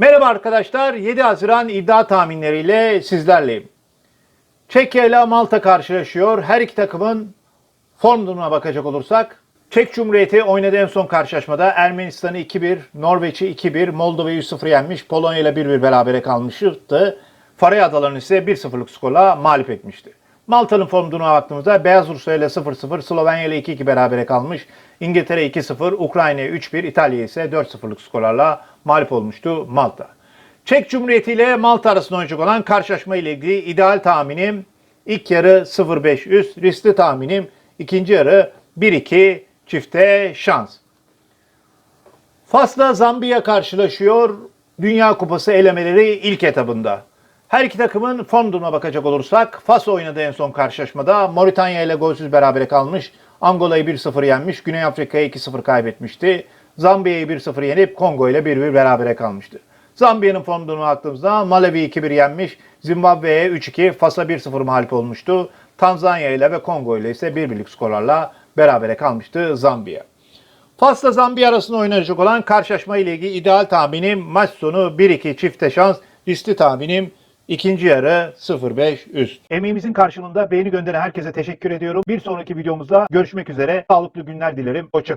Merhaba arkadaşlar, 7 Haziran iddia tahminleriyle sizlerleyim. Çekya ile Malta karşılaşıyor. Her iki takımın form durumuna bakacak olursak, Çek Cumhuriyeti oynadığı en son karşılaşmada Ermenistan'ı 2-1, Norveç'i 2-1, Moldova'yı 3-0 yenmiş, Polonya ile 1-1 berabere kalmıştı. Faroe Adaları'nı ise 1-0'lık skorla mağlup etmişti. Malta'nın form durumuna baktığımızda Beyaz Rusya ile 0-0, Slovenya ile 2-2 berabere kalmış, İngiltere 2-0, Ukrayna 3-1, İtalya ise 4-0'lık skorlarla mağlup olmuştu Malta. Çek Cumhuriyeti ile Malta arasında oynayacak olan karşılaşma ile ilgili ideal tahminim ilk yarı 0-5 üst, riskli tahminim ikinci yarı 1-2 çifte şans. Fas'la Zambiya karşılaşıyor Dünya Kupası elemeleri ilk etabında. Her iki takımın form durumuna bakacak olursak Fas oynadığı en son karşılaşmada Moritanya ile golsüz berabere kalmış. Angola'yı 1-0 yenmiş. Güney Afrika'yı 2-0 kaybetmişti. Zambiya'yı 1-0 yenip Kongo ile 1-1 berabere kalmıştı. Zambiya'nın form durumuna baktığımızda Malawi 2-1 yenmiş. Zimbabwe'ye 3-2, Fas'a 1-0 mağlup olmuştu. Tanzanya ile ve Kongo ile ise 1-1'lik skorlarla berabere kalmıştı Zambiya. Fas'la Zambiya arasında oynanacak olan karşılaşma ile ilgili ideal tahminim maç sonu 1-2 çifte şans, riskli tahminim ikinci yarı 0-5 üst. Emeğimizin karşılığında beğeni gönderen herkese teşekkür ediyorum. Bir sonraki videomuzda görüşmek üzere. Sağlıklı günler dilerim. Hoşçakalın.